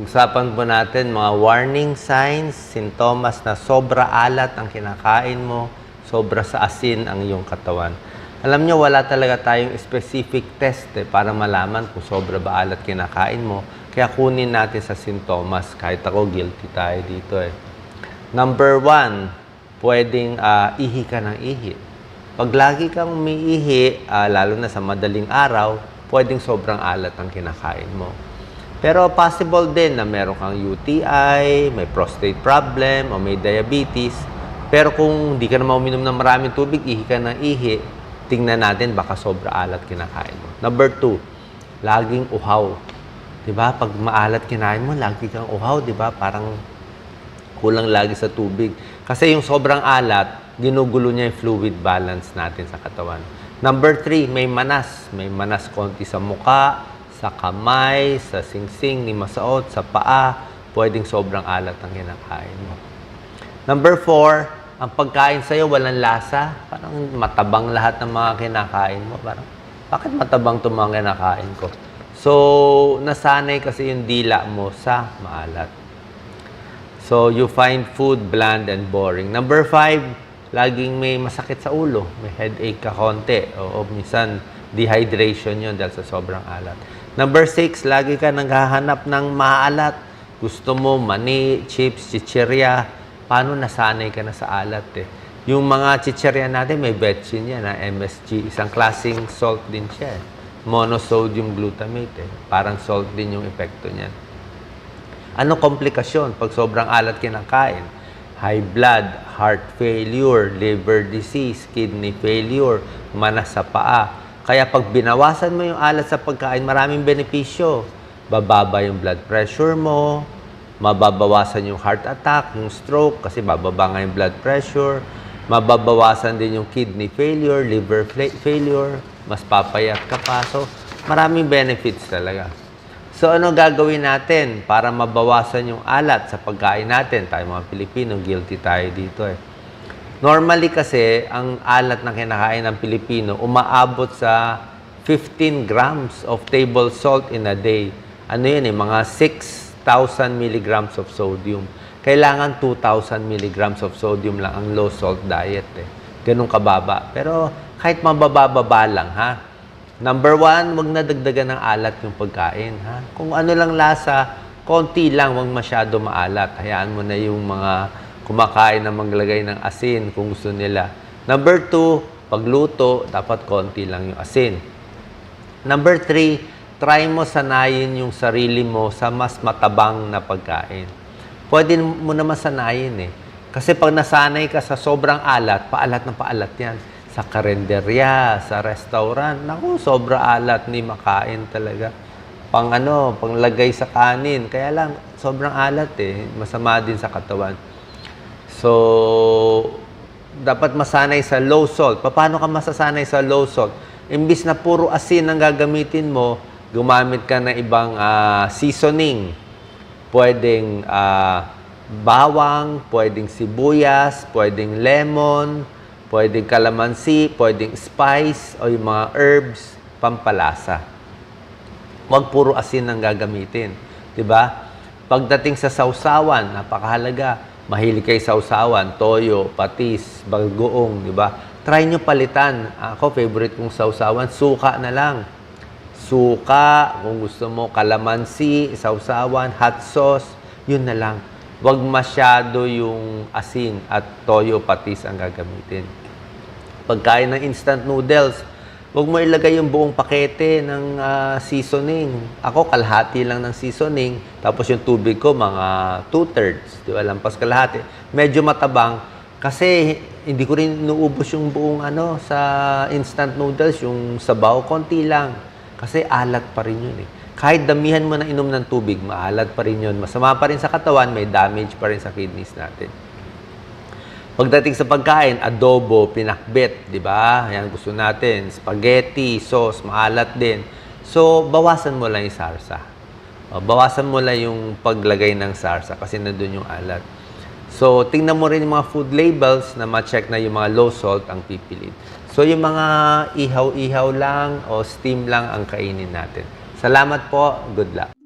Pag-usapan po natin mga warning signs, sintomas na sobra alat ang kinakain mo, sobra sa asin ang iyong katawan. Alam nyo, wala talaga tayong specific test eh, para malaman kung sobra ba alat kinakain mo. Kaya kunin natin sa sintomas. Kahit ako, guilty tayo dito eh. Number one, pwedeng ah, ihi ka ng ihi. Pag lagi kang umiihi, ah, lalo na sa madaling araw, pwedeng sobrang alat ang kinakain mo. Pero possible din na meron kang UTI, may prostate problem, o may diabetes. Pero kung hindi ka naman uminom ng maraming tubig, ihi ka ng ihi, tingnan natin baka sobra alat kinakain mo. Number two, laging uhaw. 'Di ba? Pag maalat kinain mo, lagi kang uhaw, 'di ba? Parang kulang lagi sa tubig. Kasi yung sobrang alat, ginugulo niya yung fluid balance natin sa katawan. Number three, may manas. May manas konti sa muka, sa kamay, sa singsing ni masaot, sa paa. Pwedeng sobrang alat ang kinakain mo. Number four, ang pagkain sa'yo walang lasa. Parang matabang lahat ng mga kinakain mo. Parang, bakit matabang itong mga kinakain ko? So, nasanay kasi yung dila mo sa maalat. So, you find food bland and boring. Number five, laging may masakit sa ulo. May headache ka konti. O, o minsan, dehydration yun dahil sa sobrang alat. Number six, lagi ka naghahanap ng maalat. Gusto mo mani, chips, chichirya. Paano nasanay ka na sa alat eh? Yung mga chichirya natin, may betchin yan, na MSG. Isang klaseng salt din siya. eh. Monosodium glutamate eh. Parang salt din yung epekto niyan. Ano komplikasyon pag sobrang alat kinakain? High blood, heart failure, liver disease, kidney failure, manas sa paa. Kaya pag binawasan mo yung alat sa pagkain, maraming benepisyo. Bababa yung blood pressure mo, mababawasan yung heart attack, yung stroke, kasi bababa nga yung blood pressure. Mababawasan din yung kidney failure, liver failure, mas papayat ka pa. So, maraming benefits talaga. So ano gagawin natin para mabawasan yung alat sa pagkain natin? Tayo mga Pilipino, guilty tayo dito eh. Normally kasi, ang alat na kinakain ng Pilipino, umaabot sa 15 grams of table salt in a day. Ano yun eh, mga 6,000 milligrams of sodium. Kailangan 2,000 milligrams of sodium lang ang low salt diet eh. Ganun kababa. Pero kahit mabababa lang ha, Number one, wag na dagdagan ng alat yung pagkain. Ha? Kung ano lang lasa, konti lang, wag masyado maalat. Hayaan mo na yung mga kumakain na maglagay ng asin kung gusto nila. Number two, pagluto, dapat konti lang yung asin. Number three, try mo sanayin yung sarili mo sa mas matabang na pagkain. Pwede mo naman sanayin eh. Kasi pag nasanay ka sa sobrang alat, paalat ng paalat yan. Sa karenderya, sa restaurant, naku, sobra alat ni makain talaga. Pang ano, panglagay sa kanin. Kaya lang, sobrang alat eh. Masama din sa katawan. So, dapat masanay sa low salt. Paano ka masasanay sa low salt? Imbis na puro asin ang gagamitin mo, gumamit ka ng ibang ah, seasoning. Pwedeng ah, bawang, pwedeng sibuyas, pwedeng lemon, pwedeng calamansi, pwedeng spice, o yung mga herbs, pampalasa. Huwag puro asin ang gagamitin. ba? Pagdating sa sausawan, napakahalaga. Mahilig kay sausawan, toyo, patis, bagoong, 'di ba? Try nyo palitan. Ako, favorite kong sausawan, suka na lang. Suka, kung gusto mo, kalamansi, sausawan, hot sauce, yun na lang. Huwag masyado yung asin at toyo, patis ang gagamitin pagkain ng instant noodles, huwag mo ilagay yung buong pakete ng ah, seasoning. Ako, kalahati lang ng seasoning. Tapos yung tubig ko, mga two-thirds. Di ba? Lampas kalahati. Medyo matabang. Kasi hindi ko rin nuubos yung buong ano sa instant noodles, yung sabaw, konti lang. Kasi alat pa rin yun eh. Kahit damihan mo na inom ng tubig, maalat pa rin yun. Masama pa rin sa katawan, may damage pa rin sa kidneys natin. Pagdating sa pagkain, adobo, pinakbet, di ba? Yan gusto natin. Spaghetti, sauce, maalat din. So, bawasan mo lang yung sarsa. O, bawasan mo lang yung paglagay ng sarsa kasi nandun yung alat. So, tingnan mo rin yung mga food labels na ma-check na yung mga low salt ang pipiliin. So, yung mga ihaw-ihaw lang o steam lang ang kainin natin. Salamat po. Good luck.